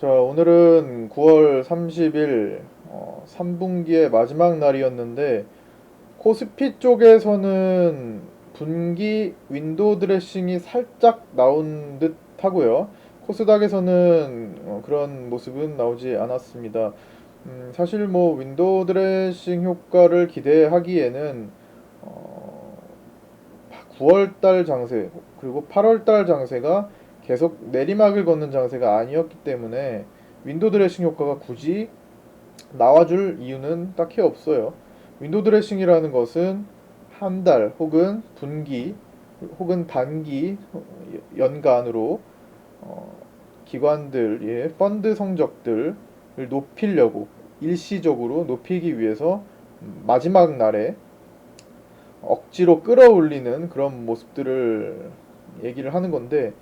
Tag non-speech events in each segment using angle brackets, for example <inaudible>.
자, 오늘은 9월 30일 어, 3분기의 마지막 날이었는데 코스피 쪽에서는 분기 윈도우 드레싱이 살짝 나온 듯 하고요. 코스닥에서는 어, 그런 모습은 나오지 않았습니다. 음, 사실 뭐 윈도우 드레싱 효과를 기대하기에는 어, 9월달 장세 그리고 8월달 장세가 계속 내리막을 걷는 장세가 아니었기 때문에 윈도우 드레싱 효과가 굳이 나와줄 이유는 딱히 없어요. 윈도우 드레싱이라는 것은 한 달 혹은 분기 혹은 단기 연간으로 어, 기관들의 펀드 성적들을 높이려고 일시적으로 높이기 위해서 마지막 날에 억지로 끌어올리는 그런 모습들을 얘기를 하는 건데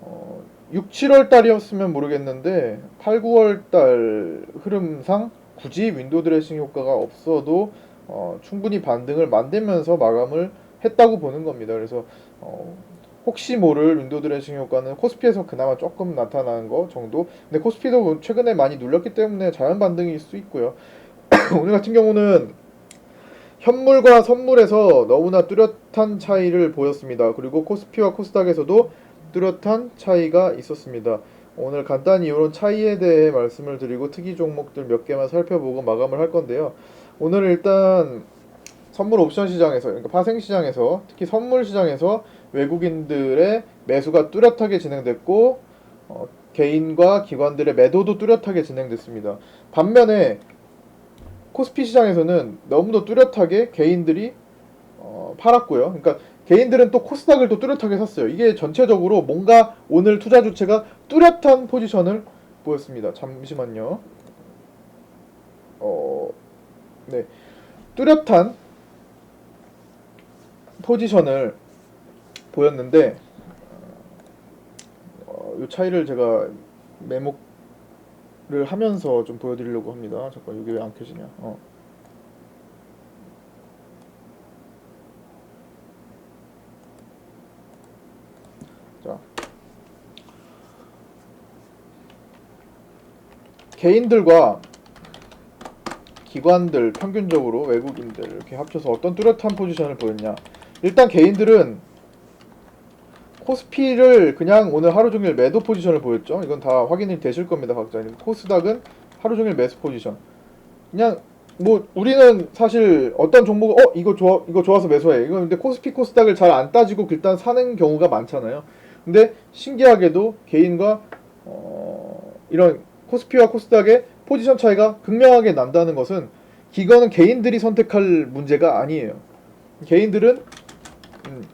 어, 6, 7월 달이었으면 모르겠는데 8, 9월 달 흐름상 굳이 윈도우 드레싱 효과가 없어도 어, 충분히 반등을 만들면서 마감을 했다고 보는 겁니다. 그래서 어, 혹시 모를 윈도우 드레싱 효과는 코스피에서 그나마 조금 나타나는 거 정도. 근데 코스피도 최근에 많이 눌렸기 때문에 자연 반등일 수 있고요. <coughs> 오늘 같은 경우는 현물과 선물에서 너무나 뚜렷한 차이를 보였습니다. 그리고 코스피와 코스닥에서도 뚜렷한 차이가 있었습니다. 오늘 간단히 이런 차이에 대해 말씀을 드리고 특이 종목들 몇 개만 살펴보고 마감을 할 건데요. 오늘 일단 선물 옵션 시장에서 그러니까 파생 시장에서 특히 선물 시장에서 외국인들의 매수가 뚜렷하게 진행됐고 어, 개인과 기관들의 매도도 뚜렷하게 진행됐습니다. 반면에 코스피 시장에서는 너무도 뚜렷하게 개인들이 어, 팔았고요. 그러니까 개인들은 또 코스닥을 또 뚜렷하게 샀어요. 이게 전체적으로 뭔가 오늘 투자 주체가 뚜렷한 포지션을 보였습니다. 잠시만요. 어, 네. 뚜렷한 포지션을 보였는데 어, 이 차이를 제가 메모를 하면서 좀 보여드리려고 합니다. 잠깐 이게 왜 안 켜지냐? 어. 자. 개인들과 기관들 평균적으로 외국인들 이렇게 합쳐서 어떤 뚜렷한 포지션을 보였냐. 일단 개인들은 코스피를 그냥 오늘 하루 종일 매도 포지션을 보였죠. 이건 다 확인이 되실 겁니다 각자님. 코스닥은 하루 종일 매수 포지션. 그냥 뭐 우리는 사실 어떤 종목을 어 이거 좋아 이거 좋아서 매수해. 이건 근데 코스피 코스닥을 잘 안 따지고 일단 사는 경우가 많잖아요. 근데 신기하게도 개인과 어, 이런 코스피와 코스닥의 포지션 차이가 극명하게 난다는 것은 기관은 개인들이 선택할 문제가 아니에요. 개인들은 음,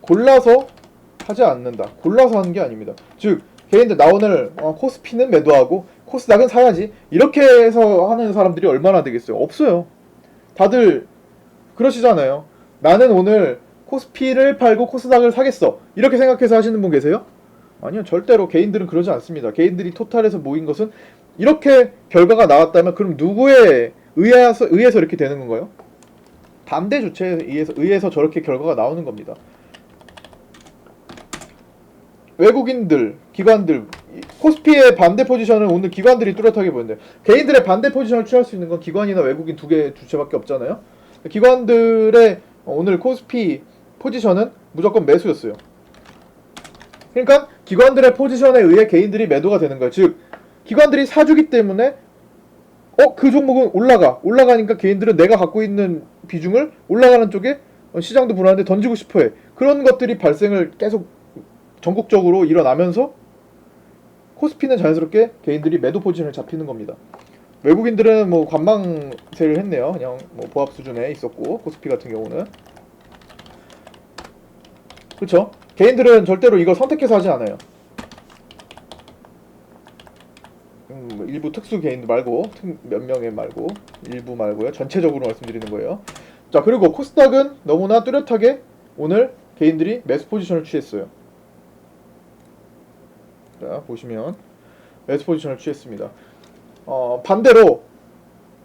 골라서 하지 않는다. 골라서 하는 게 아닙니다. 즉 개인들 나 오늘 어, 코스피는 매도하고 코스닥은 사야지 이렇게 해서 하는 사람들이 얼마나 되겠어요? 없어요. 다들 그러시잖아요. 나는 오늘 코스피를 팔고 코스닥을 사겠어. 이렇게 생각해서 하시는 분 계세요? 아니요, 절대로 개인들은 그러지 않습니다. 개인들이 토탈에서 모인 것은 이렇게 결과가 나왔다면 그럼 누구에 의해서, 의해서 이렇게 되는 건가요? 반대 주체에 의해서, 의해서 저렇게 결과가 나오는 겁니다. 외국인들, 기관들, 코스피의 반대 포지션을 오늘 기관들이 뚜렷하게 보는데 개인들의 반대 포지션을 취할 수 있는 건 기관이나 외국인 두 개 주체밖에 없잖아요. 기관들의 오늘 코스피 포지션은 무조건 매수였어요. 그러니까 기관들의 포지션에 의해 개인들이 매도가 되는 거예요. 즉 기관들이 사주기 때문에 어 그 종목은 올라가 올라가니까 개인들은 내가 갖고 있는 비중을 올라가는 쪽에 어, 시장도 불안한데 던지고 싶어해 그런 것들이 발생을 계속 전국적으로 일어나면서 코스피는 자연스럽게 개인들이 매도 포지션을 잡히는 겁니다. 외국인들은 뭐 관망세를 했네요. 그냥 뭐 보합 수준에 있었고 코스피 같은 경우는 그렇죠. 개인들은 절대로 이거 선택해서 하지 않아요. 음, 뭐 일부 특수 개인들 말고 특- 몇 명의 말고 일부 말고요. 전체적으로 말씀드리는 거예요. 자 그리고 코스닥은 너무나 뚜렷하게 오늘 개인들이 매수 포지션을 취했어요. 자 보시면 매수 포지션을 취했습니다. 어, 반대로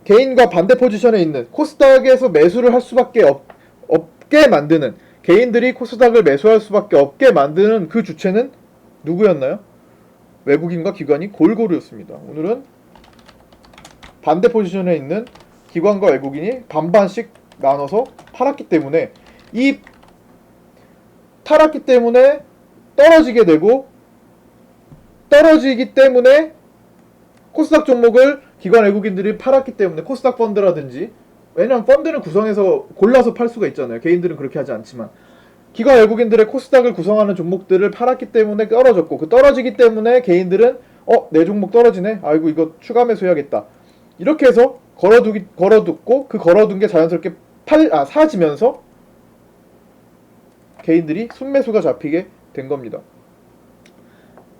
개인과 반대 포지션에 있는 코스닥에서 매수를 할 수밖에 없, 없게 만드는 개인들이 코스닥을 매수할 수밖에 없게 만드는 그 주체는 누구였나요? 외국인과 기관이 골고루였습니다. 오늘은 반대 포지션에 있는 기관과 외국인이 반반씩 나눠서 팔았기 때문에 이 팔았기 때문에 떨어지게 되고 떨어지기 때문에 코스닥 종목을 기관 외국인들이 팔았기 때문에 코스닥 펀드라든지 왜냐면 펀드는 구성해서 골라서 팔 수가 있잖아요. 개인들은 그렇게 하지 않지만 기관 외국인들의 코스닥을 구성하는 종목들을 팔았기 때문에 떨어졌고 그 떨어지기 때문에 개인들은 어 내 종목 떨어지네 아이고 이거 추가 매수해야겠다 이렇게 해서 걸어두기 걸어뒀고 그 걸어둔 게 자연스럽게 팔 아 사지면서 개인들이 순매수가 잡히게 된 겁니다.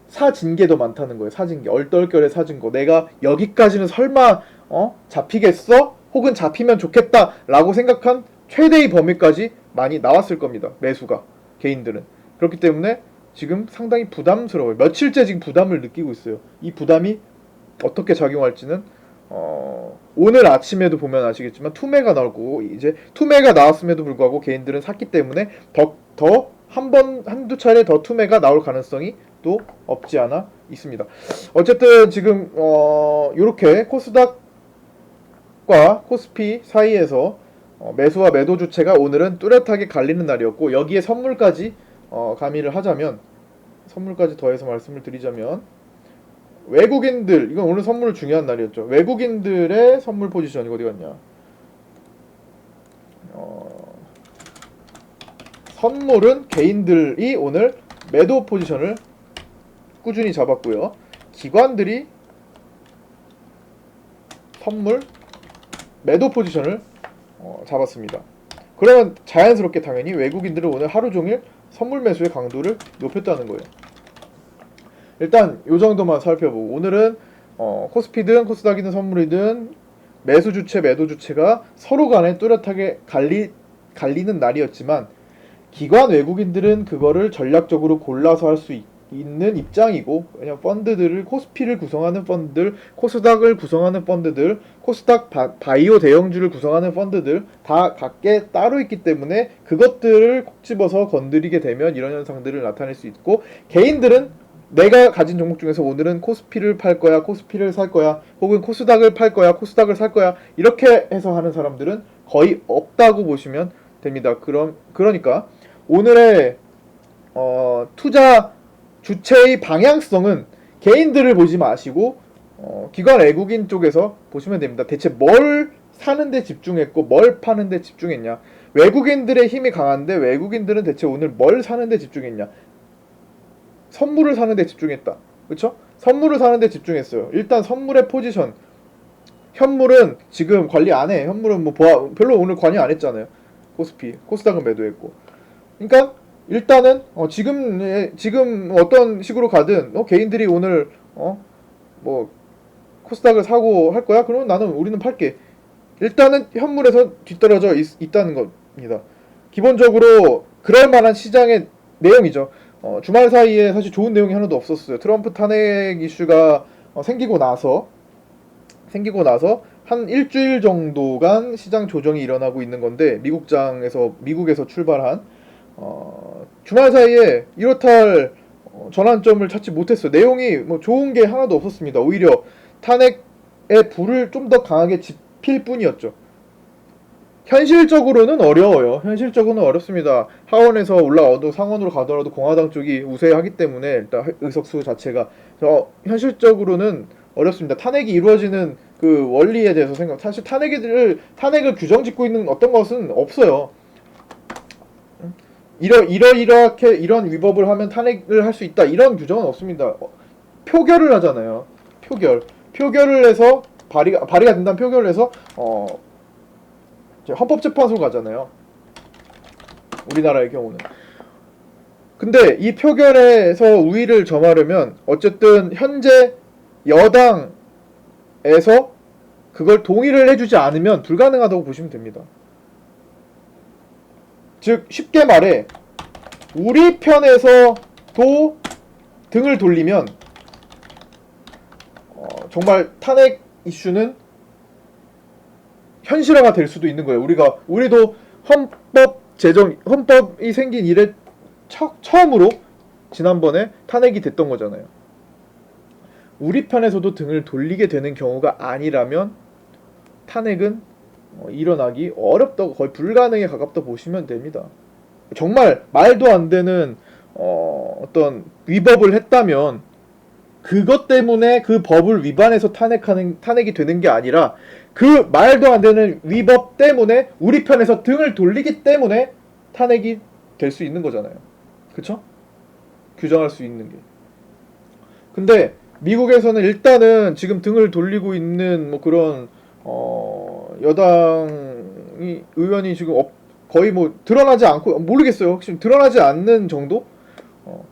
사진 게 더 많다는 거예요. 사진 게 얼떨결에 사진 거. 내가 여기까지는 설마 어 잡히겠어? 혹은 잡히면 좋겠다라고 생각한 최대의 범위까지 많이 나왔을 겁니다. 매수가 개인들은 그렇기 때문에 지금 상당히 부담스러워요. 며칠째 지금 부담을 느끼고 있어요. 이 부담이 어떻게 작용할지는 어, 오늘 아침에도 보면 아시겠지만 투매가 나오고 이제 투매가 나왔음에도 불구하고 개인들은 샀기 때문에 더 더 한 번 한두 차례 더 투매가 나올 가능성이 또 없지 않아 있습니다. 어쨌든 지금 어 요렇게 코스닥 과 코스피 사이에서 어, 매수와 매도 주체가 오늘은 뚜렷하게 갈리는 날이었고 여기에 선물까지 어, 가미를 하자면 선물까지 더해서 말씀을 드리자면 외국인들 이건 오늘 선물 중요한 날이었죠. 외국인들의 선물 포지션 이거 어디 갔냐? 어, 선물은 개인들이 오늘 매도 포지션을 꾸준히 잡았고요. 기관들이 선물 매도 포지션을 어, 잡았습니다. 그러면 자연스럽게 당연히 외국인들은 오늘 하루 종일 선물 매수의 강도를 높였다는 거예요. 일단 요 정도만 살펴보고 오늘은 어, 코스피든 코스닥이든 선물이든 매수 주체 매도 주체가 서로 간에 뚜렷하게 갈리 갈리는 날이었지만 기관 외국인들은 그거를 전략적으로 골라서 할 수 있 는 입장이고 왜냐면 펀드들을 코스피를 구성하는 펀드들 코스닥을 구성하는 펀드들 코스닥 바, 바이오 대형주를 구성하는 펀드들 다 각계 따로 있기 때문에 그것들을 콕 집어서 건드리게 되면 이런 현상들을 나타낼 수 있고 개인들은 내가 가진 종목 중에서 오늘은 코스피를 팔 거야, 코스피를 살 거야, 혹은 코스닥을 팔 거야, 코스닥을 살 거야 이렇게 해서 하는 사람들은 거의 없다고 보시면 됩니다. 그럼 그러니까 오늘의 어, 투자 주체의 방향성은 개인들을 보지 마시고 어, 기관 외국인 쪽에서 보시면 됩니다. 대체 뭘 사는데 집중했고 뭘 파는데 집중했냐? 외국인들의 힘이 강한데 외국인들은 대체 오늘 뭘 사는데 집중했냐? 선물을 사는데 집중했다. 그렇죠? 선물을 사는데 집중했어요. 일단 선물의 포지션. 현물은 지금 관리 안 해. 현물은 뭐 보아, 별로 오늘 관리 안 했잖아요. 코스피, 코스닥은 매도했고. 그러니까 일단은 어, 지금 예, 지금 어떤 식으로 가든 어, 개인들이 오늘 어 뭐 코스닥을 사고 할 거야? 그러면 나는 우리는 팔게. 일단은 현물에서 뒤떨어져 있, 다는 겁니다. 기본적으로 그럴 만한 시장의 내용이죠. 어, 주말 사이에 사실 좋은 내용이 하나도 없었어요. 트럼프 탄핵 이슈가 어, 생기고 나서 생기고 나서 한 일주일 정도간 시장 조정이 일어나고 있는 건데 미국장에서 미국에서 출발한 어, 주말 사이에 이렇다 어, 전환점을 찾지 못했어요. 내용이 뭐 좋은 게 하나도 없었습니다. 오히려 탄핵의 불을 좀 더 강하게 지필 뿐이었죠. 현실적으로는 어려워요. 현실적으로는 어렵습니다. 하원에서 올라와도 상원으로 가더라도 공화당 쪽이 우세하기 때문에 일단 의석수 자체가 저 현실적으로는 어렵습니다. 탄핵이 이루어지는 그 원리에 대해서 생각. 사실 탄핵을 탄핵을 규정짓고 있는 어떤 것은 없어요. 이러 이러 이렇게 이런 위법을 하면 탄핵을 할 수 있다 이런 규정은 없습니다. 어, 표결을 하잖아요. 표결 표결을 해서 발의가 발의가 된다면 표결을 해서 어 헌법재판소 가잖아요. 우리나라의 경우는. 근데 이 표결에서 우위를 점하려면 어쨌든 현재 여당에서 그걸 동의를 해주지 않으면 불가능하다고 보시면 됩니다. 즉 쉽게 말해 우리 편에서 도 등을 돌리면 어, 정말 탄핵 이슈는 현실화가 될 수도 있는 거예요. 우리가 우리도 헌법 제정 헌법이 생긴 이래 처, 처음으로 지난번에 탄핵이 됐던 거잖아요. 우리 편에서도 등을 돌리게 되는 경우가 아니라면 탄핵은 어, 일어나기 어렵다고 거의 불가능에 가깝다 보시면 됩니다. 정말 말도 안 되는 어, 어떤 위법을 했다면 그것 때문에 그 법을 위반해서 탄핵하는 탄핵이 되는 게 아니라 그 말도 안 되는 위법 때문에 우리 편에서 등을 돌리기 때문에 탄핵이 될 수 있는 거잖아요. 그쵸? 규정할 수 있는 게. 근데 미국에서는 일단은 지금 등을 돌리고 있는 뭐 그런 어 여당이 의원이 지금 없- 거의 뭐 드러나지 않고 모르겠어요. 혹시 드러나지 않는 정도? 어,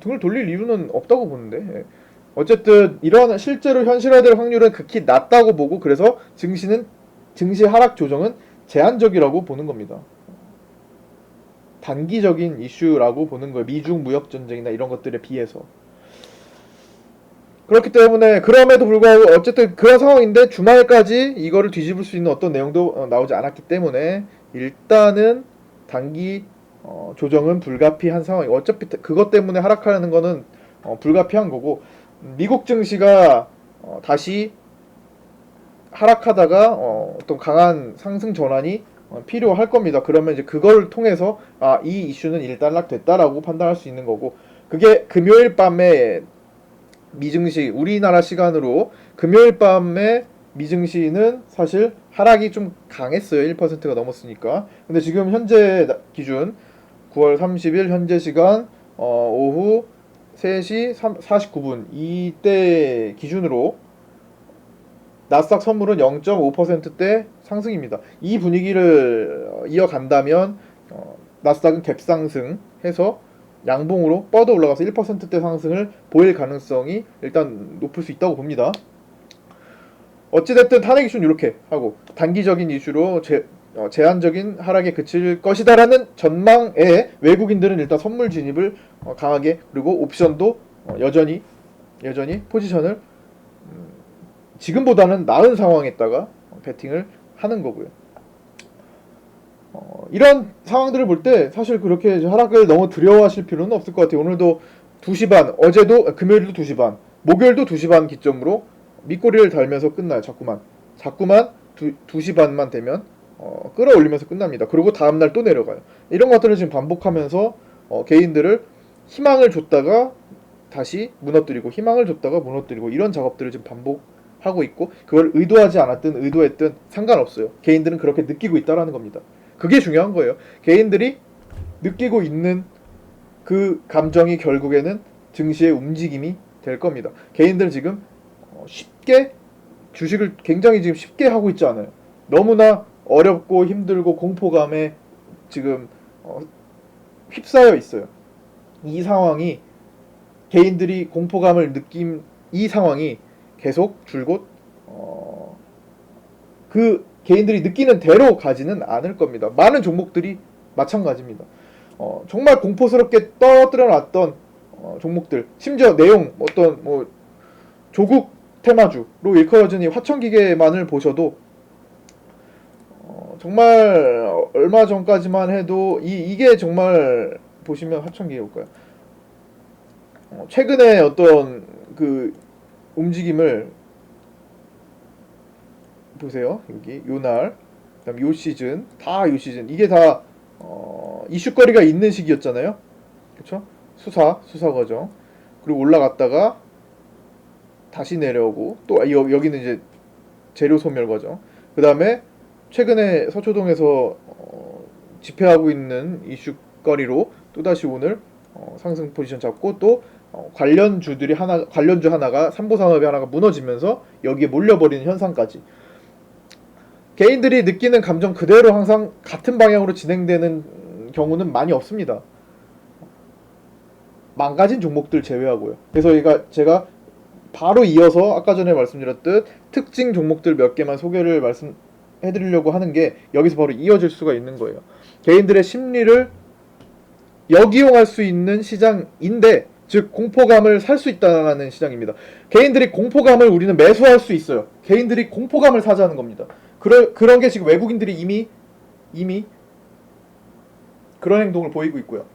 등을 돌릴 이유는 없다고 보는데. 예. 어쨌든 이런 실제로 현실화될 확률은 극히 낮다고 보고 그래서 증시는 증시 하락 조정은 제한적이라고 보는 겁니다. 단기적인 이슈라고 보는 거예요. 미중 무역 전쟁이나 이런 것들에 비해서. 그렇기 때문에 그럼에도 불구하고 어쨌든 그런 상황인데 주말까지 이거를 뒤집을 수 있는 어떤 내용도 어, 나오지 않았기 때문에 일단은 단기 어, 조정은 불가피한 상황이 어차피 그것 때문에 하락하는 거는 어, 불가피한 거고 미국 증시가 어, 다시 하락하다가 어, 어떤 강한 상승 전환이 어, 필요할 겁니다. 그러면 이제 그걸 통해서 아, 이 이슈는 일단락 됐다라고 판단할 수 있는 거고 그게 금요일 밤에 미증시 우리나라 시간으로 금요일 밤에 미증시는 사실 하락이 좀 강했어요. 1%가 넘었으니까. 근데 지금 현재 나- 기준 9월 30일 현재 시간 어, 오후 3시 3, 49분 이때 기준으로 나스닥 선물은 0.5%대 상승입니다. 이 분위기를 어, 이어간다면 어, 나스닥은 갭상승해서 양봉으로 뻗어 올라가서 1%대 상승을 보일 가능성이 일단 높을 수 있다고 봅니다. 어찌됐든 탄핵 이슈는 이렇게 하고 단기적인 이슈로 제, 어, 제한적인 하락에 그칠 것이다라는 전망에 외국인들은 일단 선물 진입을 어, 강하게 그리고 옵션도 어, 여전히 여전히 포지션을 음, 지금보다는 나은 상황에다가 어, 베팅을 하는 거고요. 어, 이런 상황들을 볼 때 사실 그렇게 하락을 너무 두려워하실 필요는 없을 것 같아요. 오늘도 2시 반, 어제도 아, 금요일도 2시 반, 목요일도 2시 반 기점으로 밑꼬리를 달면서 끝나요. 자꾸만. 자꾸만 두, 2시 반만 되면 어, 끌어올리면서 끝납니다. 그리고 다음날 또 내려가요. 이런 것들을 지금 반복하면서 어, 개인들을 희망을 줬다가 다시 무너뜨리고 희망을 줬다가 무너뜨리고 이런 작업들을 지금 반복하고 있고 그걸 의도하지 않았든 의도했든 상관없어요. 개인들은 그렇게 느끼고 있다라는 겁니다. 그게 중요한 거예요. 개인들이 느끼고 있는 그 감정이 결국에는 증시의 움직임이 될 겁니다. 개인들은 지금 어, 쉽게 주식을 굉장히 지금 쉽게 하고 있지 않아요. 너무나 어렵고 힘들고 공포감에 지금 어, 휩싸여 있어요. 이 상황이 개인들이 공포감을 느낀 이 상황이 계속 줄곧 어, 그 개인들이 느끼는 대로 가지는 않을 겁니다. 많은 종목들이 마찬가지입니다. 어, 정말 공포스럽게 떠들어 놨던 어, 종목들, 심지어 내용 어떤 뭐 조국 테마주로 일컬어진 이 화천기계만을 보셔도 어, 정말 얼마 전까지만 해도 이 이게 정말 보시면 화천기계 볼까요? 어, 최근에 어떤 그 움직임을 보세요. 여기 요 날 그다음 요 시즌 다 요 시즌 이게 다 어, 이슈거리가 있는 시기였잖아요. 그렇죠? 수사 수사 과정 그리고 올라갔다가 다시 내려오고 또 아, 여, 여기는 이제 재료 소멸 과정. 그다음에 최근에 서초동에서 어, 집회하고 있는 이슈거리로 또 다시 오늘 어, 상승 포지션 잡고 또 어, 관련주들이 하나 관련주 하나가 삼보산업이 하나가 무너지면서 여기에 몰려버리는 현상까지 개인들이 느끼는 감정 그대로 항상 같은 방향으로 진행되는 경우는 많이 없습니다. 망가진 종목들 제외하고요. 그래서 얘가 제가 바로 이어서 아까 전에 말씀드렸듯 특징 종목들 몇 개만 소개를 말씀해드리려고 하는 게 여기서 바로 이어질 수가 있는 거예요. 개인들의 심리를 역이용할 수 있는 시장인데 즉 공포감을 살 수 있다는 시장입니다. 개인들이 공포감을 우리는 매수할 수 있어요. 개인들이 공포감을 사자는 겁니다. 그런 그런 게 지금 외국인들이 이미 이미 그런 행동을 보이고 있고요.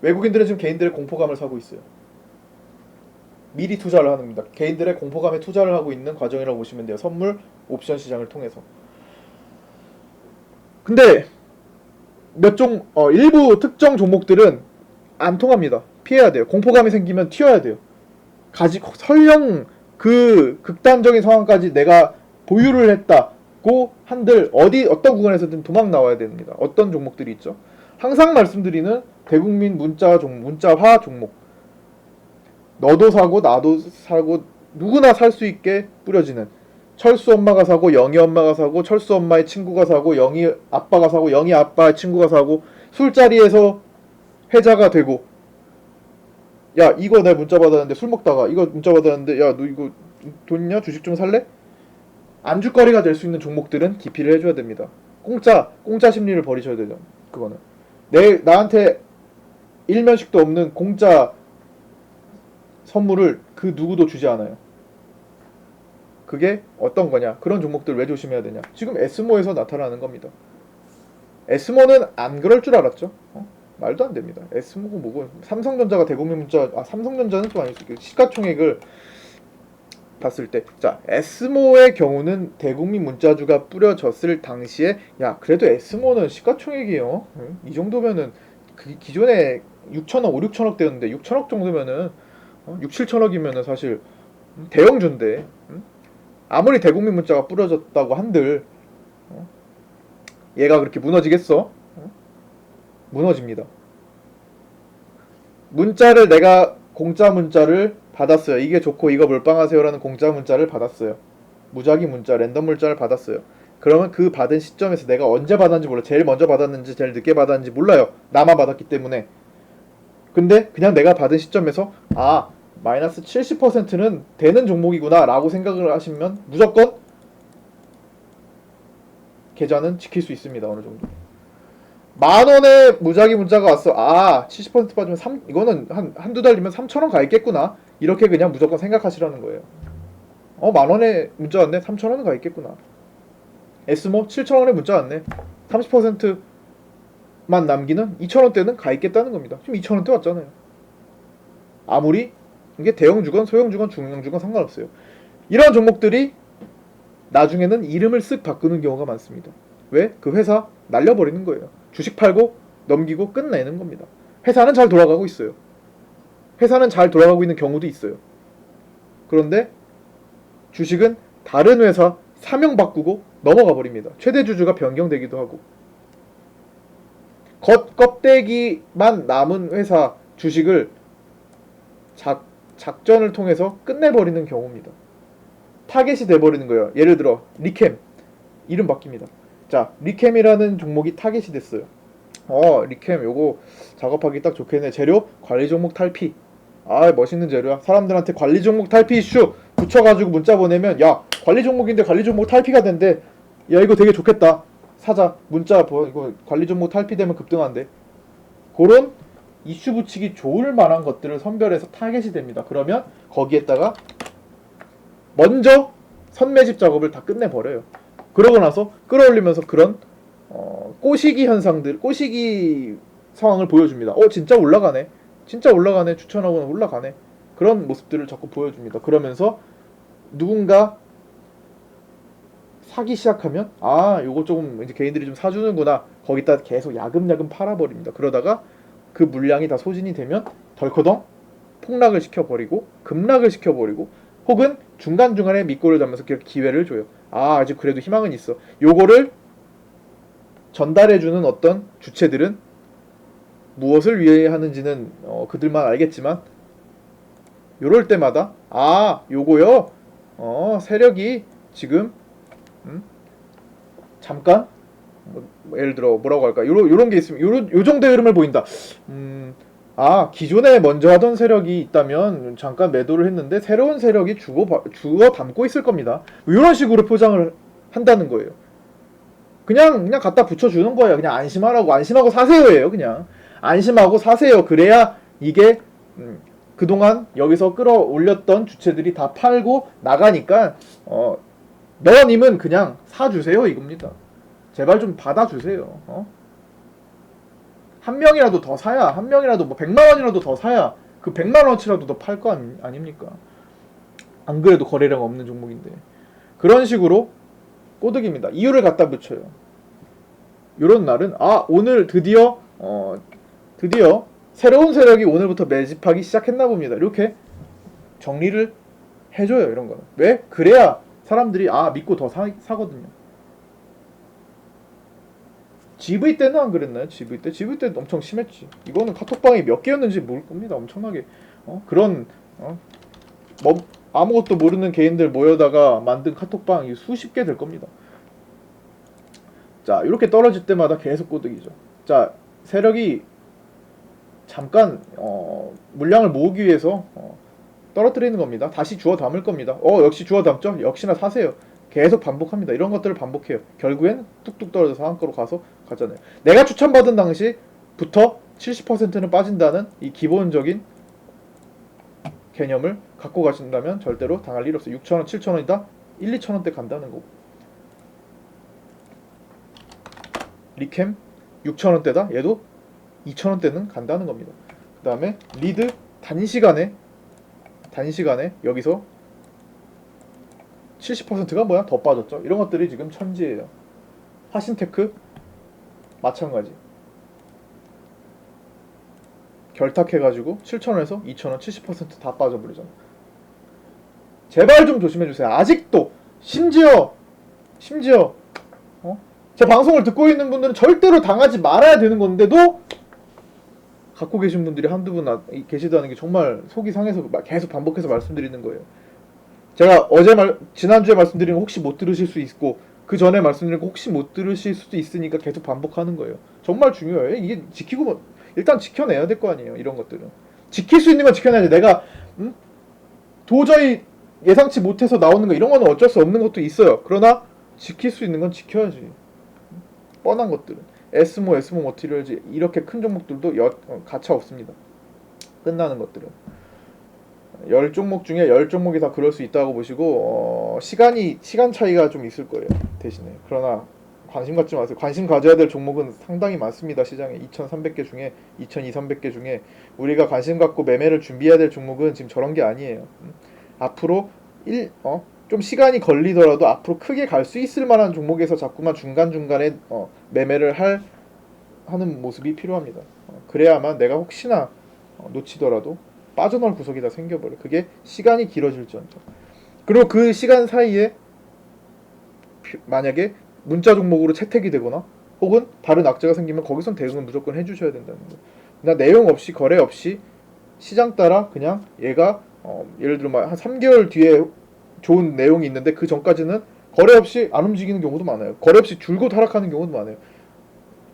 외국인들은 지금 개인들의 공포감을 사고 있어요. 미리 투자를 하는 겁니다. 개인들의 공포감에 투자를 하고 있는 과정이라고 보시면 돼요. 선물 옵션 시장을 통해서. 근데 몇 종, 어, 일부 특정 종목들은 안 통합니다. 피해야 돼요. 공포감이 생기면 튀어야 돼요. 가지 설령 그 극단적인 상황까지 내가 보유를 했다 고 한들 어디 어떤 구간에서든 도망 나와야 됩니다. 어떤 종목들이 있죠? 항상 말씀드리는 대국민 문자 종 문자화 종목. 너도 사고 나도 사고 누구나 살 수 있게 뿌려지는 철수 엄마가 사고 영희 엄마가 사고 철수 엄마의 친구가 사고 영희 아빠가 사고 영희 아빠의 친구가 사고 술자리에서 회자가 되고 야 이거 내가 문자 받았는데 술 먹다가 이거 문자 받았는데 야 너 이거 돈 있냐 주식 좀 살래? 안주거리가 될 수 있는 종목들은 기피를 해줘야 됩니다. 공짜 공짜 심리를 버리셔야 되죠. 그거는 내 나한테 일면식도 없는 공짜 선물을 그 누구도 주지 않아요. 그게 어떤 거냐? 그런 종목들 왜 조심해야 되냐? 지금 에스모에서 나타나는 겁니다. 에스모는 안 그럴 줄 알았죠? 어? 말도 안 됩니다. 에스모고 뭐고 삼성전자가 대국민 문자 아 삼성전자는 좀 아닐 수 있겠 시가총액을 봤을 때, 자 에스모의 경우는 대국민 문자주가 뿌려졌을 당시에 야 그래도 에스모는 시가총액이요. 응? 이 정도면은 그 기존에 6천억, 5, 6천억 대였는데 6천억 정도면은 어? 6, 7천억이면은 사실 대형주인데 응? 아무리 대국민 문자가 뿌려졌다고 한들 어? 얘가 그렇게 무너지겠어? 어? 무너집니다. 문자를 내가 공짜 문자를 받았어요. 이게 좋고 이거 몰빵하세요라는 공짜 문자를 받았어요. 무작위 문자, 랜덤 문자를 받았어요. 그러면 그 받은 시점에서 내가 언제 받았는지 몰라. 제일 먼저 받았는지 제일 늦게 받았는지 몰라요. 나만 받았기 때문에. 근데 그냥 내가 받은 시점에서 아 마이너스 70%는 되는 종목이구나 라고 생각을 하시면 무조건 계좌는 지킬 수 있습니다. 어느 정도. 만 원의 무작위 문자가 왔어. 아, 70% 빠지면 3, 이거는 한, 한두 달이면 3천 원 가 있겠구나. 이렇게 그냥 무조건 생각하시라는 거예요. 어, 만 원의 문자 왔네. 3천 원은 가 있겠구나. 에스모 7천원의 문자 왔네. 30%만 남기는 2천 원대는 가 있겠다는 겁니다. 지금 2천 원대 왔잖아요. 아무리 이게 대형 주건 소형 주건 중형 주건 상관없어요. 이런 종목들이 나중에는 이름을 쓱 바꾸는 경우가 많습니다. 왜? 그 회사 날려버리는 거예요. 주식 팔고 넘기고 끝내는 겁니다. 회사는 잘 돌아가고 있어요. 회사는 잘 돌아가고 있는 경우도 있어요. 그런데 주식은 다른 회사 사명 바꾸고 넘어가 버립니다. 최대 주주가 변경되기도 하고 겉 껍데기만 남은 회사 주식을 작, 작전을 통해서 끝내버리는 경우입니다. 타겟이 돼버리는 거예요. 예를 들어 리캠 이름 바뀝니다. 자 리캠이라는 종목이 타겟이 됐어요. 어 리캠 요거 작업하기 딱 좋겠네. 재료 관리 종목 탈피. 아 멋있는 재료야. 사람들한테 관리 종목 탈피 이슈 붙여 가지고 문자 보내면 야 관리 종목인데 관리 종목 탈피가 된대. 야 이거 되게 좋겠다. 사자 문자 보 이거 관리 종목 탈피되면 급등한대. 그런 이슈 붙이기 좋을 만한 것들을 선별해서 타겟이 됩니다. 그러면 거기에다가 먼저 선매집 작업을 다 끝내버려요. 그러고 나서 끌어올리면서 그런 어, 꼬시기 현상들, 꼬시기 상황을 보여줍니다. 어, 진짜 올라가네. 진짜 올라가네. 추천하고는 올라가네. 그런 모습들을 자꾸 보여줍니다. 그러면서 누군가 사기 시작하면 아, 요거 조금 이제 개인들이 좀 사주는구나. 거기다 계속 야금야금 팔아버립니다. 그러다가 그 물량이 다 소진이 되면 덜커덩 폭락을 시켜버리고 급락을 시켜버리고 혹은 중간중간에 밑골을 잡면서 기회를 줘요. 아, 아직 그래도 희망은 있어. 요거를 전달해주는 어떤 주체들은 무엇을 위해 하는지는 어, 그들만 알겠지만 요럴 때마다 아, 요거요. 어, 세력이 지금 음? 잠깐 뭐, 뭐 예를 들어 뭐라고 할까? 요런 요런 게 있으면 요런 요 정도의 흐름을 보인다. 음, 아 기존에 먼저 하던 세력이 있다면 잠깐 매도를 했는데 새로운 세력이 주고 주어 담고 있을 겁니다. 이런 식으로 포장을 한다는 거예요. 그냥 그냥 갖다 붙여주는 거예요. 그냥 안심하라고 안심하고 사세요예요. 그냥 안심하고 사세요. 그래야 이게 음, 그동안 여기서 끌어올렸던 주체들이 다 팔고 나가니까 어, 너님은 그냥 사주세요 이겁니다. 제발 좀 받아주세요. 어? 한 명이라도 더 사야 한 명이라도 뭐 100만 원이라도 더 사야 그 100만 원치라도 더 팔 거 아닙니까? 안 그래도 거래량 없는 종목인데 그런 식으로 꼬득입니다. 이유를 갖다 붙여요. 이런 날은 아 오늘 드디어 어 드디어 새로운 세력이 오늘부터 매집하기 시작했나 봅니다. 이렇게 정리를 해줘요 이런 거는 왜 그래야 사람들이 아 믿고 더 사, 사거든요. GV 때는 안 그랬나요? GV 때 GV 때 엄청 심했지. 이거는 카톡방이 몇 개였는지 모를 겁니다. 엄청나게 어? 그런 어? 뭐 아무것도 모르는 개인들 모여다가 만든 카톡방이 수십 개 될 겁니다. 자 이렇게 떨어질 때마다 계속 꼬득이죠. 자 세력이 잠깐 어, 물량을 모으기 위해서 어, 떨어뜨리는 겁니다. 다시 주워 담을 겁니다. 어 역시 주워 담죠. 역시나 사세요. 계속 반복합니다. 이런 것들을 반복해요. 결국엔 뚝뚝 떨어져서 한가로 가서 가잖아요. 내가 추천받은 당시부터 70%는 빠진다는 이 기본적인 개념을 갖고 가신다면 절대로 당할 일 없어요. 6,000원, 7,000원이다? 1, 2,000원대 간다는 거고. 리캠 6,000원대다? 얘도 2,000원대는 간다는 겁니다. 그 다음에 리드 단시간에 단시간에 여기서 70%가 뭐야? 더 빠졌죠. 이런 것들이 지금 천지예요. 하신테크 마찬가지. 결탁해가지고 7,000원에서 2,000원 70%다 빠져버리잖아. 제발 좀 조심해주세요. 아직도 심지어 심지어 어? 제 방송을 듣고 있는 분들은 절대로 당하지 말아야 되는 건데도 갖고 계신 분들이 한두 분 나- 계시다는 게 정말 속이 상해서 막 계속 반복해서 말씀드리는 거예요. 제가 어제 말 지난주에 말씀드린 거 혹시 못 들으실 수 있고 그 전에 말씀드린 거 혹시 못 들으실 수도 있으니까 계속 반복하는 거예요. 정말 중요해요. 이게 지키고 뭐- 일단 지켜내야 될 거 아니에요. 이런 것들은 지킬 수 있는 건 지켜내야지. 내가 음? 도저히 예상치 못해서 나오는 거 이런 거는 어쩔 수 없는 것도 있어요. 그러나 지킬 수 있는 건 지켜야지. 뻔한 것들은 에스모 에스모 머티리얼즈 이렇게 큰 종목들도 여, 어, 가차 없습니다. 끝나는 것들은 열 종목 중에 열 종목이 다 그럴 수 있다고 보시고 어, 시간이 시간 차이가 좀 있을 거예요. 대신에 그러나 관심 갖지 마세요. 관심 가져야 될 종목은 상당히 많습니다. 시장에 2,300개 중에 2,200개 중에 우리가 관심 갖고 매매를 준비해야 될 종목은 지금 저런 게 아니에요. 음. 앞으로 1, 어, 좀 시간이 걸리더라도 앞으로 크게 갈 수 있을 만한 종목에서 자꾸만 중간중간에 어, 매매를 할 하는 모습이 필요합니다. 어, 그래야만 내가 혹시나 어, 놓치더라도 빠져나올 구석이 다 생겨버려. 그게 시간이 길어질지언정. 그리고 그 시간 사이에 피- 만약에 문자 종목으로 채택이 되거나 혹은 다른 악재가 생기면 거기선 대응은 무조건 해주셔야 된다는 거. 나 내용 없이 거래 없이 시장 따라 그냥 얘가 어, 예를 들어 한 3개월 뒤에 좋은 내용이 있는데 그 전까지는 거래 없이 안 움직이는 경우도 많아요. 거래 없이 줄곧 하락하는 경우도 많아요.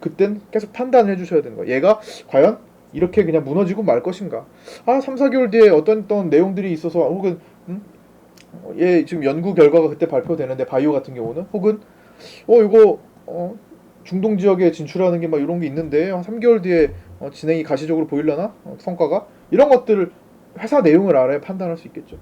그땐 계속 판단을 해주셔야 되는 거예요. 얘가 과연 이렇게 그냥 무너지고 말 것인가? 아, 3, 4개월 뒤에 어떤 어떤 내용들이 있어서 혹은 음? 어, 얘 지금 연구 결과가 그때 발표되는데 바이오 같은 경우는 혹은 어 이거 어 중동 지역에 진출하는 게 막 이런 게 있는데 한 3개월 뒤에 어, 진행이 가시적으로 보이려나 어, 성과가 이런 것들을 회사 내용을 알아야 판단할 수 있겠죠.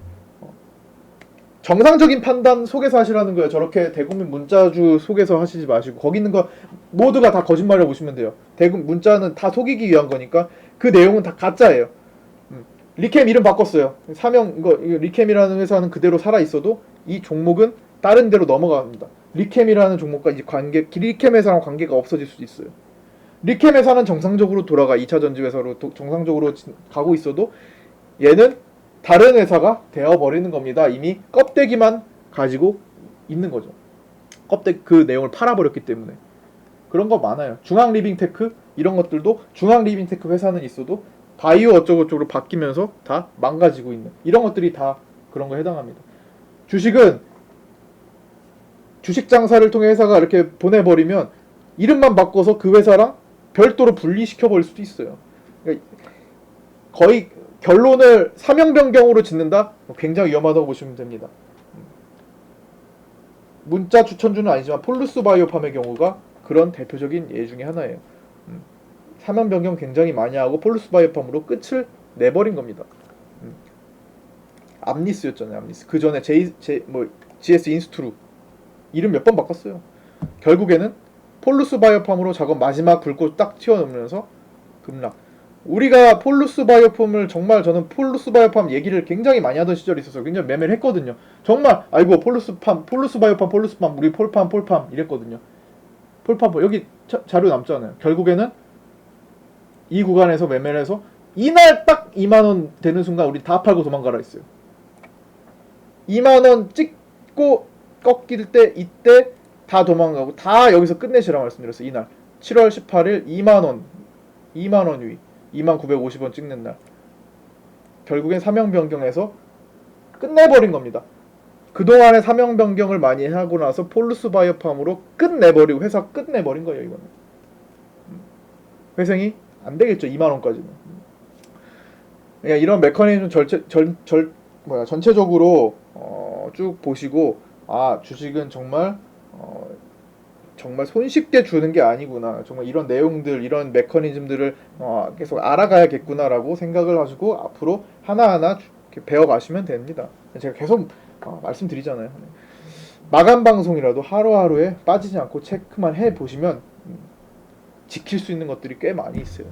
어. 정상적인 판단 속에서 하시라는 거예요. 저렇게 대국민 문자주 속에서 하시지 마시고 거기 있는 거 모두가 다 거짓말이라고 보시면 돼요. 대국 문자는 다 속이기 위한 거니까 그 내용은 다 가짜예요. 음. 리캠 이름 바꿨어요. 사명 이거, 리캠이라는 회사는 그대로 살아 있어도 이 종목은 다른 데로 넘어갑니다. 리캠이라는 종목과 이제 관계 리캠 회사랑 관계가 없어질 수도 있어요. 리캠 회사는 정상적으로 돌아가 2차 전지 회사로 도- 정상적으로 진- 가고 있어도 얘는 다른 회사가 되어 버리는 겁니다. 이미 껍데기만 가지고 있는 거죠. 껍데기 그 내용을 팔아버렸기 때문에 그런 거 많아요. 중앙 리빙테크 이런 것들도 중앙 리빙테크 회사는 있어도 바이오 어쩌고 저쩌고 바뀌면서 다 망가지고 있는 이런 것들이 다 그런 거 해당합니다. 주식은 주식 장사를 통해 회사가 이렇게 보내버리면 이름만 바꿔서 그 회사랑 별도로 분리시켜 버릴 수도 있어요. 그러니까 거의 결론을 사명 변경으로 짓는다? 굉장히 위험하다고 보시면 됩니다. 문자 추천주는 아니지만 폴루스 바이오팜의 경우가 그런 대표적인 예 중에 하나예요. 음. 사명 변경 굉장히 많이 하고 폴루스 바이오팜으로 끝을 내버린 겁니다. 음. 암리스였잖아요, 암리스. 그 전에 J, J, 뭐 GS 인스트루 이름 몇 번 바꿨어요. 결국에는 폴루스 바이오팜으로 작업 마지막 불꽃 딱 튀어놓으면서 급락. 우리가 폴루스 바이오팜을 정말 저는 폴루스 바이오팜 얘기를 굉장히 많이 하던 시절이 있었어요. 굉장히 매매를 했거든요. 정말 아이고 폴루스 팜, 폴루스 바이오팜, 폴루스 팜, 우리 폴팜, 폴팜 이랬거든요. 폴팜 폴. 여기 자, 자료 남잖아요. 결국에는 이 구간에서 매매를 해서 이날 딱 2만 원 되는 순간 우리 다 팔고 도망가라 했어요. 2만 원 찍고 꺾일 때 이때 다 도망가고 다 여기서 끝내시라 말씀드렸어요. 이날 7월 18일 2만 원 2만 원 위. 2만 950원 찍는 날. 결국엔 사명 변경해서 끝내버린 겁니다. 그동안에 사명 변경을 많이 하고 나서 폴루스 바이오팜으로 끝내버리고 회사 끝내버린 거예요, 이거는. 음. 회생이 안 되겠죠, 2만 원까지는. 그러니까 이런 메커니즘 절체, 절, 절, 뭐야, 전체적으로 어, 쭉 보시고 아 주식은 정말 어, 정말 손쉽게 주는 게 아니구나. 정말 이런 내용들, 이런 메커니즘들을 어, 계속 알아가야겠구나라고 생각을 하시고 앞으로 하나하나 배워가시면 됩니다. 제가 계속 어, 말씀드리잖아요. 마감 방송이라도 하루하루에 빠지지 않고 체크만 해 보시면 음, 지킬 수 있는 것들이 꽤 많이 있어요.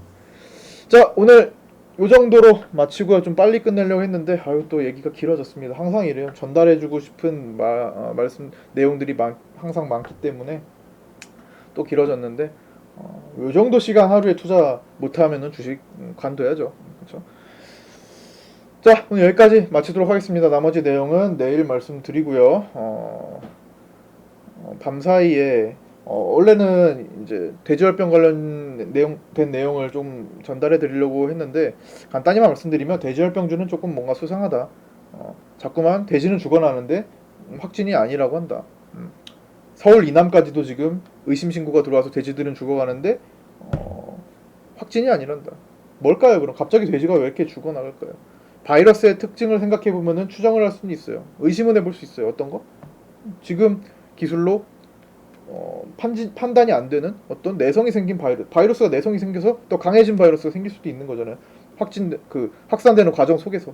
자, 오늘 요 정도로 마치고 좀 빨리 끝내려고 했는데 아유 또 얘기가 길어졌습니다. 항상 이래요. 전달해주고 싶은 마, 어, 말씀 내용들이 많, 항상 많기 때문에 또 길어졌는데 어, 요 정도 시간 하루에 투자 못하면은 주식 음, 관둬야죠. 그렇죠? 자 오늘 여기까지 마치도록 하겠습니다. 나머지 내용은 내일 말씀드리고요. 어, 어, 밤 사이에 어, 원래는 이제 돼지열병 관련 내용 된 내용을 좀 전달해 드리려고 했는데 간단히만 말씀드리면 돼지열병주는 조금 뭔가 수상하다. 어, 자꾸만 돼지는 죽어나는데 음, 확진이 아니라고 한다. 음. 서울 이남까지도 지금 의심 신고가 들어와서 돼지들은 죽어가는데 어, 확진이 아니란다. 뭘까요? 그럼 갑자기 돼지가 왜 이렇게 죽어나갈까요? 바이러스의 특징을 생각해 보면은 추정을 할 수는 있어요. 의심은 해볼 수 있어요. 어떤 거? 지금 기술로 어, 판지, 판단이 안 되는 어떤 내성이 생긴 바이러스, 바이러스가 내성이 생겨서 또 강해진 바이러스가 생길 수도 있는 거잖아요. 확진 그 확산되는 과정 속에서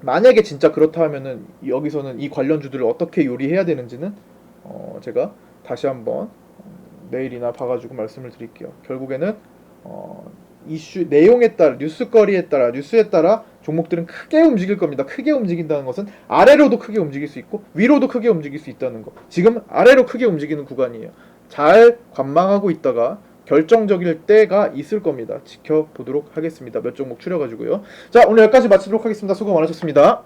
만약에 진짜 그렇다 하면은 여기서는 이 관련주들을 어떻게 요리해야 되는지는 어, 제가 다시 한번 어, 내일이나 봐가지고 말씀을 드릴게요. 결국에는 어, 이슈 내용에 따라 뉴스거리에 따라 뉴스에 따라 종목들은 크게 움직일 겁니다. 크게 움직인다는 것은 아래로도 크게 움직일 수 있고 위로도 크게 움직일 수 있다는 거. 지금 아래로 크게 움직이는 구간이에요. 잘 관망하고 있다가 결정적일 때가 있을 겁니다. 지켜보도록 하겠습니다. 몇 종목 추려가지고요. 자 오늘 여기까지 마치도록 하겠습니다. 수고 많으셨습니다.